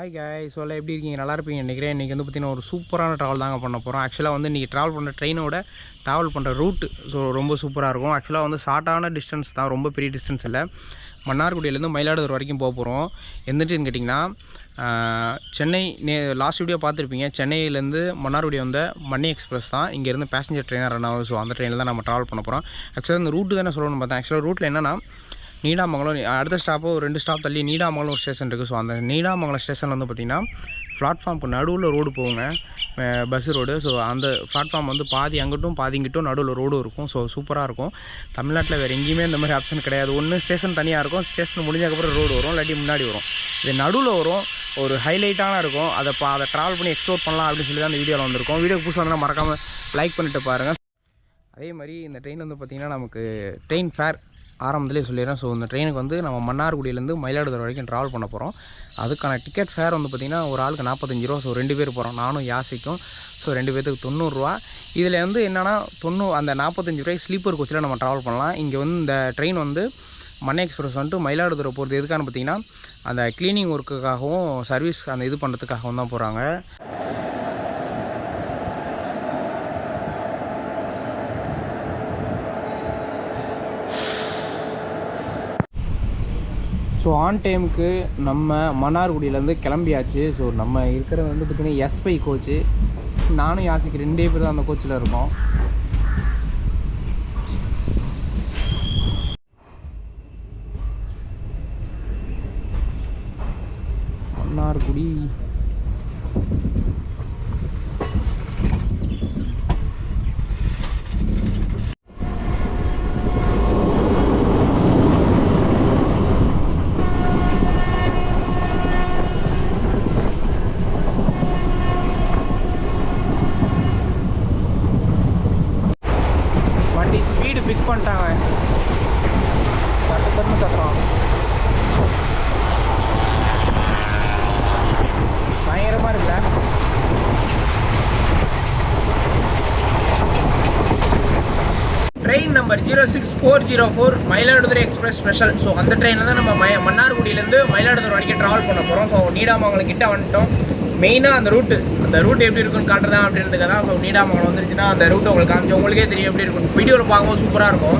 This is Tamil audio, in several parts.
ஹாய் காய் சொல்ல எப்படி இருக்கீங்க? நல்லா இருப்பீங்க நினைக்கிறேன். இன்றைக்கி வந்து பார்த்தீங்கன்னா ஒரு சூப்பரான ட்ராவல் தாங்க பண்ண போகிறோம் ஆக்சுவலாக வந்து இன்றைக்கி ட்ராவல் பண்ணுற ட்ரெயினோட ட்ராவல் பண்ணுற ரூட்டு ஸோ ரொம்ப சூப்பராக இருக்கும். ஆக்சுவலாக வந்து ஷார்ட்டான டிஸ்டன்ஸ் தான். ரொம்ப பெரிய டிஸ்டன்ஸ் இல்லை. மன்னார்குடியிலேருந்து மயிலாடுதுறை வரைக்கும் போக போகிறோம் எந்திரிட்டுன்னு கேட்டிங்கன்னா சென்னை நே லாஸ்ட் வீடியோ பார்த்துருப்பீங்க. சென்னையிலேருந்து மன்னார்குடி வந்த மன்னி எக்ஸ்பிரஸ் தான். இங்கேருந்து பேசஞ்சர் ட்ரெயினாக ரன் ஆகும் ஸோ அந்த ட்ரெயினில் தான் நம்ம ட்ராவல் பண்ண போகிறோம் ஆக்சுவலாக இந்த ரூட்டு தானே சொல்லணும்னு பார்த்தேன். ஆக்சுவலாக ரூட்டில் என்னென்னா நீடாமங்கலம் அடுத்த ஸ்டாப்போ ஒரு ரெண்டு ஸ்டாப் தள்ளி நீடாமங்கலம் ஒரு ஸ்டேஷன் இருக்குது ஸோ அந்த நீடாமங்கலம் ஸ்டேஷனில் வந்து பார்த்திங்கன்னா பிளாட்ஃபார்முக்கு நடுவில் ரோடு போவோங்க பஸ் ரோடு ஸோ அந்த பிளாட்ஃபார்ம் வந்து பாதி அங்கிட்டும் பாதி இங்கிட்டும் நடுவில் ரோடு இருக்கும். ஸோ சூப்பராக இருக்கும். தமிழ்நாட்டில் வேறு எங்கேயுமே இந்த மாதிரி ஆப்ஷன் கிடையாது. ஒன்று ஸ்டேஷன் தனியாக இருக்கும். ஸ்டேஷன் முடிஞ்சதுக்கப்புறம் ரோடு வரும். இல்லாட்டி முன்னாடி வரும். இது நடுவில் வரும். ஒரு ஹைலைட்டான இருக்கும். அதை பா அதை ட்ராவல் பண்ணி எக்ஸ்ப்ளோர் பண்ணலாம் அப்படின்னு சொல்லி தான் அந்த வீடியோவில் வந்திருக்கும். வீடியோ புதுசாக வந்தால் மறக்காமல் லைக் பண்ணிட்டு பாருங்கள் அதே மாதிரி இந்த ட்ரெயின் வந்து பார்த்திங்கன்னா நமக்கு ட்ரெயின் ஃபேர் ஆரம்பத்திலே சொல்லிடுறேன். ஸோ இந்த ட்ரெயினுக்கு வந்து நம்ம மன்னார்குடியிலேருந்து மயிலாடுதுறை வரைக்கும் ட்ராவல் பண்ண போகிறோம் அதுக்கான டிக்கெட் ஃபேர் வந்து பார்த்திங்கன்னா ஒரு ஆளுக்கு நாற்பத்தஞ்சு ரூபா. ஸோ ரெண்டு பேர் போகிறோம் நானும் யாசிக்கும். ஸோ ரெண்டு பேர்த்துக்கு தொண்ணூறுரூவா இதில் வந்து என்னென்னா தொண்ணூ அந்த நாற்பத்தஞ்சு ரூபாய் ஸ்லீப்பர் கோச்சில் நம்ம ட்ராவல் பண்ணலாம். இங்கே வந்து இந்த ட்ரெயின் வந்து மண்ணை எக்ஸ்பிரஸ் வந்துட்டு மயிலாடுதுறை போகிறது எதுக்கானு பார்த்தீங்கன்னா அந்த க்ளீனிங் ஒர்க்குக்காகவும் சர்வீஸ் அந்த இது பண்ணுறதுக்காகவும் தான் போகிறாங்க ஸோ ஆன் டைமுக்கு நம்ம மன்னார்குடியிலேருந்து கிளம்பியாச்சு. ஸோ நம்ம இருக்கிறது வந்து பார்த்திங்கன்னா எஸ்பை கோச்சு நானும் யாசிக்கு ரெண்டே பேர் தான் அந்த கோச்சில் இருக்கோம் மன்னார்குடி வண்டி ஸ்பீடு பிக் பண்ணிட்டாங்க தட்டு தட்டுன்னு தட்டுறோம் பயங்கரமாக இருக்குல்ல train number zero six four zero four Mayiladuthurai express special. So அந்த ட்ரெயினில் தான் நம்ம மய மன்னார்குடியிலேருந்து மயிலாடுதுறை வரைக்கும் ட்ராவல் பண்ண போகிறோம் ஸோ நீடாமங்கலம் கிட்ட வந்துட்டோம். மெயினாக அந்த ரூட்டு அந்த ரூட் எப்படி இருக்குன்னு காட்டுறதா அப்படின்றதுக்கு தான். ஸோ நீடாமங்கலம் வந்துருச்சுன்னா அந்த ரூட் உங்களுக்கு காமிச்சு உங்களுக்கே தெரியும் எப்படி இருக்கும். வீடியோவில் பார்க்கும்போது சூப்பராக இருக்கும்.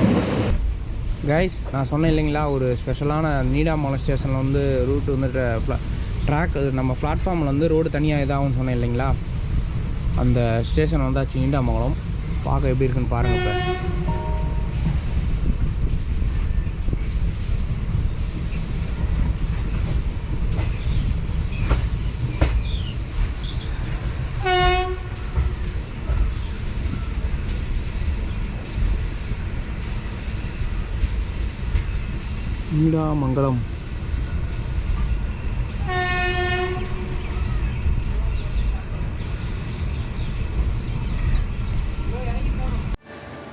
கைஸ் நான் சொன்னேன் இல்லைங்களா ஒரு ஸ்பெஷலான நீடாமங்கலம் ஸ்டேஷனில் வந்து ரூட் வந்து ட்ராக் நம்ம பிளாட்ஃபார்மில் வந்து ரோடு தனியாக இதாகும்னு சொன்னேன் இல்லைங்களா? அந்த ஸ்டேஷன் வந்தாச்சு நீடாமங்கலம். பார்க்க எப்படி இருக்குன்னு பாருங்கள் இப்போ நீடாமங்கலம்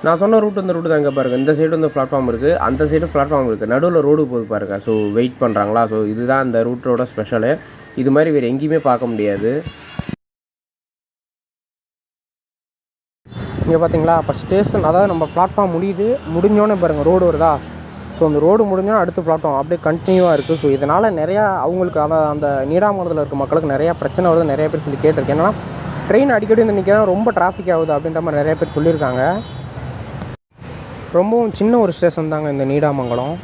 நான் சொன்ன ரூட் இந்த ரூட்டு தாங்க பாருங்கள் இந்த சைடு வந்து பிளாட்ஃபார்ம் இருக்குது அந்த சைடு பிளாட்ஃபார்ம் இருக்குது நடுவில் ரோடு போகுது பாருங்கள் ஸோ வெயிட் பண்ணுறாங்களா ஸோ இதுதான் அந்த ரூட்டோட ஸ்பெஷலு இது மாதிரி வேறு எங்கேயுமே பார்க்க முடியாது. இங்கே பார்த்தீங்களா அப்போ ஸ்டேஷன் அதாவது நம்ம பிளாட்ஃபார்ம் முடியுது. முடிஞ்சோன்னே பாருங்கள் ரோடு வருதா? ஸோ அந்த ரோடு முடிஞ்சோன்னா அடுத்த பிளாட்ஃபார்ம் அப்படியே கண்டினியூவாக இருக்குது ஸோ இதனால் நிறையா அவங்களுக்கு அதை அந்த நீடாமங்கலத்தில் இருக்க மக்களுக்கு நிறையா பிரச்சனை வருது. நிறைய பேர் சொல்லி கேட்டிருக்கேன். ஏன்னா ட்ரெயின் அடிக்கடி வந்து நிற்கிறேன் ரொம்ப டிராஃபிக் ஆகுது அப்படின்ற மாதிரி நிறைய பேர் சொல்லியிருக்காங்க. ரொம்பவும் சின்ன ஒரு ஸ்டேஷன் தாங்க இந்த நீடாமங்கலம்.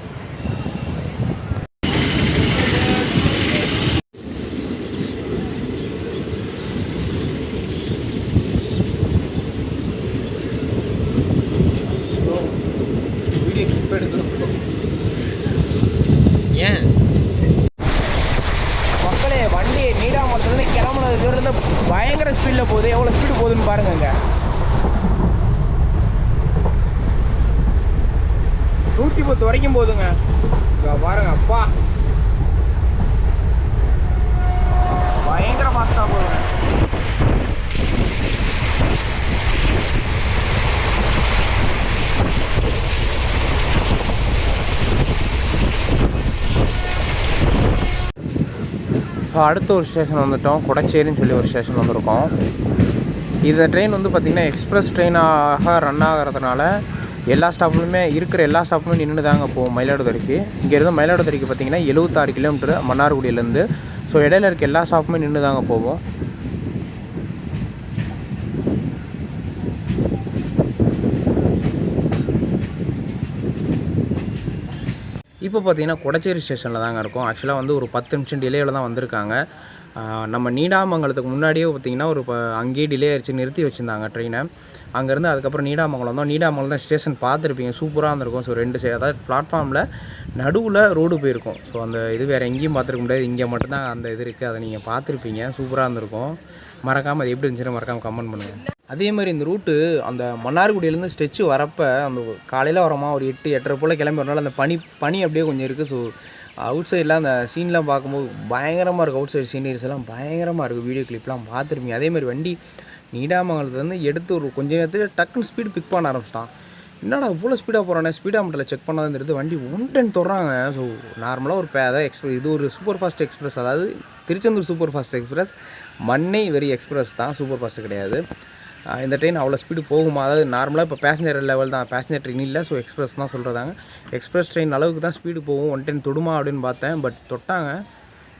வந்து வண்டி நீடாமலத்துலேருந்து கிளம்புனதுக்கு இருந்து பயங்கர ஸ்பீடில் போகுது. எவ்வளோ ஸ்பீடு போகுதுன்னு பாருங்கங்க. நூற்றி பத்து வரைக்கும் போதுங்க பாருங்க அப்பா. பயங்கர ஃபாஸ்ட்டாக போதுங்க அடுத்த ஒரு ஸ்டேஷன் வந்துவிட்டோம் கொடச்சேரின்னு சொல்லி ஒரு ஸ்டேஷன் வந்திருக்கோம். இந்த ட்ரெயின் வந்து பார்த்திங்கன்னா எக்ஸ்ப்ரெஸ் ட்ரெயினாக ரன் ஆகிறதுனால எல்லா ஸ்டாப்லையுமே இருக்கிற எல்லா ஸ்டாப்புமே நின்று தாங்க போகும் மயிலாடுதுறைக்கு. இங்கேருந்து மயிலாடுதுறைக்கு பார்த்தீங்கன்னா எழுபத்தாறு கிலோமீட்டர் மன்னார்குடியிலேருந்து. ஸோ இடையில இருக்க எல்லா ஸ்டாப்புமே நின்று தாங்க போவோம் இப்போ பார்த்தீங்கன்னா கொடச்சேரி ஸ்டேஷனில் தாங்க இருக்கும். ஆக்சுவலாக வந்து ஒரு பத்து நிமிஷம் டிலேயில் தான் வந்திருக்காங்க. நம்ம நீடாமங்கலத்துக்கு முன்னாடியே பார்த்தீங்கன்னா ஒரு இப்போ அங்கேயே டிலே ஆகிடுச்சு நிறுத்தி வச்சுருந்தாங்க ட்ரெயினை அங்கேருந்து அதுக்கப்புறம் நீடாமங்கலம் தான். நீடாமங்கலம் தான் ஸ்டேஷன் பார்த்துருப்பீங்க. சூப்பராக இருந்திருக்கும். ஸோ ரெண்டு சே அதாவது பிளாட்ஃபார்மில் நடுவில் ரோடு போயிருக்கும். ஸோ அந்த இது வேறு எங்கேயும் பார்த்துருக்க முடியாது. இங்கே மட்டும்தான் அந்த இது இருக்குது அதை நீங்கள் பார்த்துருப்பீங்க. சூப்பராக இருந்திருக்கும். மறக்காமல் அது எப்படி இருந்துச்சுன்னு மறக்காமல் கமெண்ட் பண்ணுங்கள் அதே மாதிரி இந்த ரூட்டு அந்த மன்னார்குடியிலேருந்து ஸ்ட்ரெச்சு வரப்போ அந்த காலையில் வரமா ஒரு எட்டு எட்டரை போல் கிளம்பி வரனால அந்த பனி பனி அப்படியே கொஞ்சம் இருக்குது ஸோ அவுட் சைடில் அந்த சீன்லாம் பார்க்கும்போது பயங்கரமாக இருக்குது அவுட் சைடு சீனரிஸ் எல்லாம் பயங்கரமாக இருக்குது வீடியோ கிளிப்லாம் பார்த்துருப்பீங்க. அதே மாதிரி வண்டி நீடாமங்கலத்துலேருந்து எடுத்து ஒரு கொஞ்ச நேரத்தில் டக்குன்னு ஸ்பீடு பிக் பண்ண ஆரம்பிச்சிட்டான். என்னடா இவ்வளோ ஸ்பீடாக போகிறானே ஸ்பீடாக மட்டும் செக் பண்ணாதான் தெரியுது வண்டி ஒன் டென் ஸோ நார்மலாக ஒரு பே அதாவது எக்ஸ்பிரஸ் இது ஒரு சூப்பர் ஃபாஸ்ட் எக்ஸ்பிரஸ் அதாவது Tiruchendur super fast express Mannai very express தான் சூப்பர் ஃபாஸ்ட் கிடையாது. இந்த ட்ரெயின் அவ்வளோ ஸ்பீடு போகுமா? அதாவது நார்மலாக இப்போ பேசஞ்சர் லெவல் தான். பேசஞ்சர் ட்ரெயின் இல்லை ஸோ எக்ஸ்பிரஸ் தான் சொல்கிறதாங்க எக்ஸ்பிரஸ் ட்ரெயின் அளவுக்கு தான் ஸ்பீடு போகும். ஒன் டென் தொடுமா அப்படின்னு பார்த்தேன் பட் தொட்டாங்க.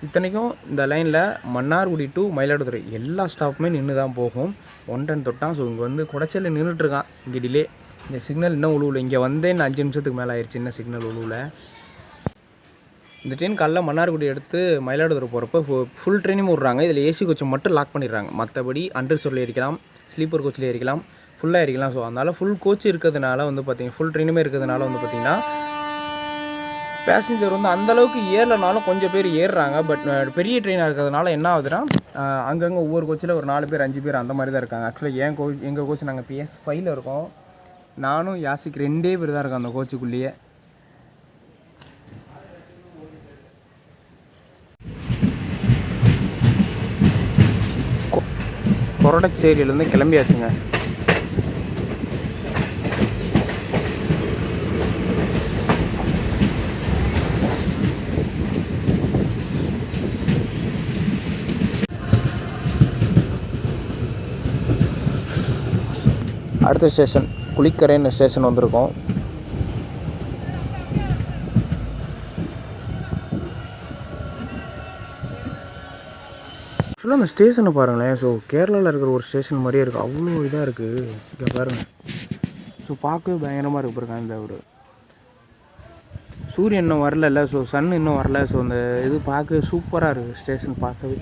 இத்தனைக்கும் இந்த லைனில் மன்னார்குடி டு மயிலாடுதுறை எல்லா ஸ்டாப்புமே நின்று தான் போகும். ஒன் டென் தொட்டான் ஸோ இங்கே வந்து குடைச்சலில் நின்றுட்டுருக்கான் இங்கே டிலே இந்த சிக்னல் இன்னும் உழுவில். இங்கே வந்தே இன்னும் அஞ்சு நிமிஷத்துக்கு மேலே ஆயிடுச்சு இன்னும் சிக்னல் உழுவில். இந்த ட்ரெயின் காலைல மன்னார்குடி எடுத்து மயிலாடுதுறை போகிறப்ப ஃபுல் ட்ரெயினும் விட்றாங்க இதில் ஏசி கோச்சை மட்டும் லாக் பண்ணிடுறாங்க. மற்றபடி அண்டர் சொல்ல ஏறிக்கலாம் ஸ்லீப்பர் கோச்சில் ஏறிக்கலாம் ஃபுல்லாக ஏறிக்கலாம். ஸோ அதனால் ஃபுல் கோச் இருக்கிறதுனால வந்து பார்த்தீங்கன்னா ஃபுல் ட்ரெயினுமே இருக்கிறதுனால வந்து பார்த்தீங்கன்னா பேசஞ்சர் வந்து அந்த அளவுக்கு ஏறலனாலும் கொஞ்சம் பேர் ஏறுறாங்க. பட் பெரிய ட்ரெயினாக இருக்கிறதுனால என்ன ஆகுதுன்னா அங்கங்கே ஒவ்வொரு கோச்சில் ஒரு நாலு பேர் அஞ்சு பேர் அந்த மாதிரி தான் இருக்காங்க. ஆக்சுவலாக என் கோச் எங்கள் கோச் நாங்கள் பிஎஸ் ஃபைவ்ல இருக்கோம். நானும் யாசிக் ரெண்டே பேர் தான் இருக்கோம் அந்த கோச்சுக்குள்ளேயே கொரடச்சேரியிலேருந்து கிளம்பியாச்சுங்க. அடுத்த ஸ்டேஷன் குளிக்கரைன்னு ஸ்டேஷன் வந்திருக்கோம். ஆக்சுவலாக அந்த ஸ்டேஷனை பாருங்களேன். ஸோ கேரளாவில் இருக்கிற ஒரு ஸ்டேஷன் மாதிரியே இருக்குது அவ்வளோ இதாக இருக்குது இங்கே பாருங்கள் ஸோ பார்க்கவே பயங்கரமாக இருக்கு பாருங்க இந்த ஒரு சூரியன் இன்னும் வரல ஸோ சன் இன்னும் வரல. ஸோ அந்த இது பார்க்க சூப்பராக இருக்குது ஸ்டேஷன் பார்க்கவே.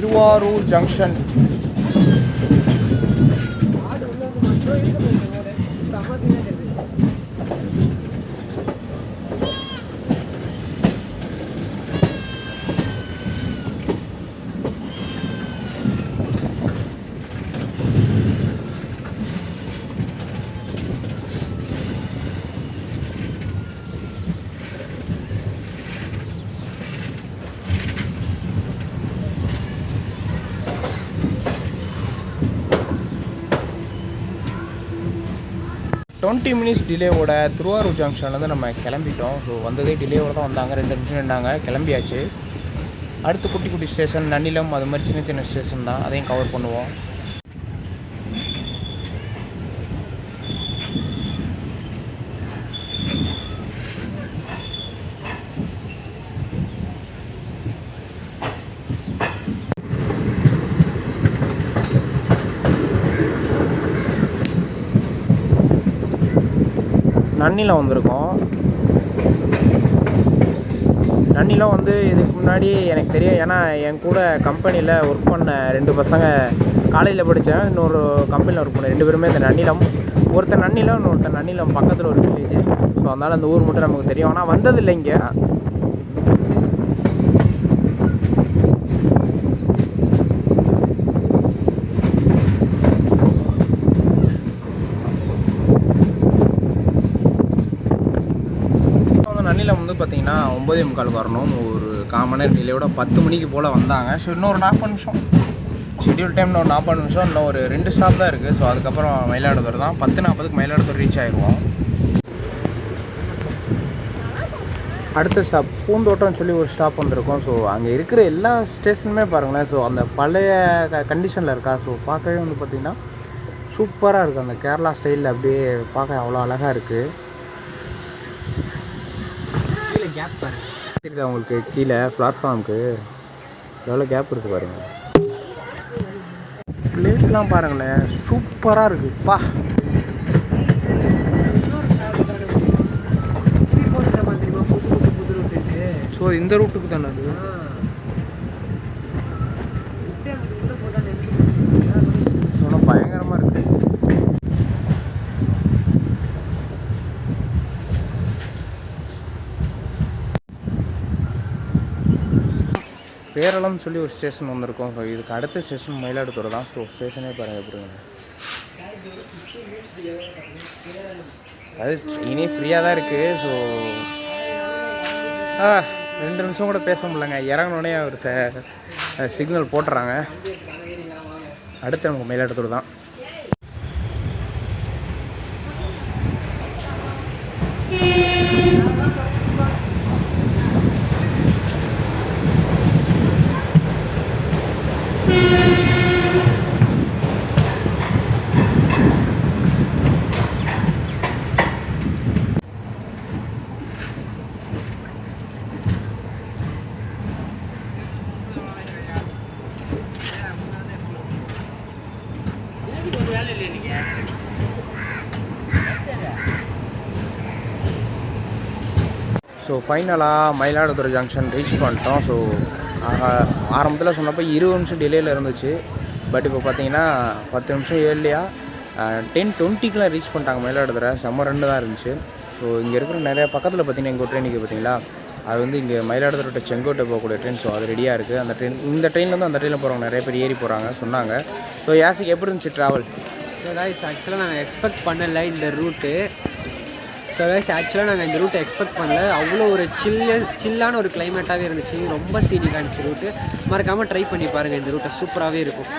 திருவாரூர் ஜங்ஷன் டுவெண்ட்டி மினிட்ஸ் டிலேவோட திருவாரூர் ஜங்ஷன்லேருந்து நம்ம கிளம்பிட்டோம். ஸோ வந்ததே டிலேவோட தான் வந்தாங்க. ரெண்டு நிமிஷம் நின்றாங்க கிளம்பியாச்சு. அடுத்து குட்டி குட்டி ஸ்டேஷன் நன்னிலம் அது மாதிரி சின்ன சின்ன ஸ்டேஷன் தான். அதையும் கவர் பண்ணுவோம். நன்னிலம் வந்திருக்கோம். நன்னிலம் வந்து இதுக்கு முன்னாடி எனக்கு தெரியும். ஏன்னா என் கூட கம்பெனியில் ஒர்க் பண்ண ரெண்டு பசங்க காலேஜில் படித்தேன் இன்னொரு கம்பெனியில் ஒர்க் பண்ண ரெண்டு பேருமே இந்த நன்னிலம் ஒருத்தர் நன்னிலம் இன்னொருத்தர் நன்னிலம் பக்கத்தில் ஒரு வில்லேஜ் ஸோ அதனால் அந்த ஊர் மட்டும் நமக்கு தெரியும். ஆனால் வந்ததில்லை இங்கே வந்து நன்னிலம் வந்து பார்த்தீங்கன்னா ஒம்பதே முக்கால் வரணும். ஒரு காமன் நேரம் டிலேயோட பத்து மணிக்கு போல் வந்தாங்க. ஸோ இன்னொரு நாற்பது நிமிஷம். ஷெடியூல் டைம் ஒரு நாற்பது நிமிஷம். இன்னும் ஒரு ரெண்டு ஸ்டாப் தான் இருக்குது ஸோ அதுக்கப்புறம் மயிலாடுதுறை தான். பத்து நாற்பதுக்கு மயிலாடுதுறை ரீச் ஆகிடுவோம் அடுத்த ஸ்டாப் பூந்தோட்டம்னு சொல்லி ஒரு ஸ்டாப் வந்திருக்கோம். ஸோ அங்கே இருக்கிற எல்லா ஸ்டேஷனுமே பாருங்களேன். ஸோ அந்த பழைய க கண்டிஷனில் இருக்கா? ஸோ பார்க்கவே வந்து பார்த்திங்கன்னா சூப்பராக இருக்குது அந்த கேரளா ஸ்டைலில் அப்படியே பார்க்க அவ்வளோ அழகாக இருக்குது கேப் பாருங்க இருக்கா உங்களுக்கு கீழே பிளாட்ஃபார்முக்கு எவ்வளோ கேப் இருக்குது பாருங்கள் பிளேஸ்லாம் பாருங்களேன். சூப்பராக இருக்குது பா. போட்டுட்ட மாதிரிமா புது புது புது ரூட்டு ஸோ இந்த ரூட்டுக்கு தானே அது ஒன்றும் பயங்கரமாக இருக்குது பேரளம்னு சொல்லி ஒரு ஸ்டேஷன் வந்திருக்கோம் ஸோ இதுக்கு அடுத்த ஸ்டேஷன் மயிலாடுதுறை தான். ஸோ ஸ்டேஷனே பாருங்கள் எப்படிங்க அது இனி ஃப்ரீயாக தான் இருக்குது ஸோ ஆ ரெண்டு நிமிஷம் கூட பேச முடியலங்க. இறங்கினோடனே ஒரு ச சிக்னல் போட்டுறாங்க. அடுத்து நமக்கு மயிலாடுதுறை தான். ஸோ ஃபைனலாக மயிலாடுதுறை ஜங்ஷன் ரீச் பண்ணிட்டோம். ஸோ ஆரம்பத்தில் சொன்னப்போ இருபது நிமிஷம் டிலேயில் இருந்துச்சு. பட் இப்போ பார்த்தீங்கன்னா பத்து நிமிஷம் ஏர்லியாக டென் டுவெண்ட்டிக்கெலாம் ரீச் பண்ணிட்டாங்க மயிலாடுதுறை. செம்ம ரெண்டு தான் இருந்துச்சு. ஸோ இங்கே இருக்கிற நிறைய பக்கத்தில் பார்த்தீங்கன்னா எங்கள் ட்ரெயின் பார்த்தீங்களா அது வந்து இங்கே மயிலாடுதுறை செங்கோட்டை போகக்கூடிய ட்ரெயின் ஸோ அது ரெடியாக இருக்குது அந்த ட்ரெயின் இந்த ட்ரெயின்லேருந்து அந்த ட்ரெயினில் போகிறவங்க நிறைய பேர் ஏறி போகிறாங்க சொன்னாங்க. ஸோ யாசிக்கு எப்படி இருந்துச்சு ட்ராவல் ஸோ ஆக்சுவலாக நாங்கள் எக்ஸ்பெக்ட் பண்ணலை இந்த ரூட்டு ஸோ கைஸ் ஆக்சுவலாக நாங்கள் இந்த ரூட்டை எக்ஸ்பெக்ட் பண்ணல. அவ்வளோ ஒரு சில்லு சில்லான ஒரு கிளைமேட்டாகவே இருந்துச்சு. ரொம்ப சீனிக்காக இருந்துச்சு ரூட்டு மறக்காமல் ட்ரை பண்ணி பாருங்கள் இந்த ரூட்டை சூப்பராகவே இருக்கும்.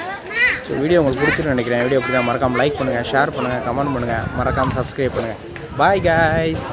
ஸோ வீடியோ உங்களுக்கு பிடிச்சிருக்கு நினைக்கிறேன். வீடியோ பிடிச்சா மறக்காமல் லைக் பண்ணுங்கள் ஷேர் பண்ணுங்கள் கமெண்ட் பண்ணுங்கள் மறக்காமல் சப்ஸ்கிரைப் பண்ணுங்கள் பாய் காய்ஸ்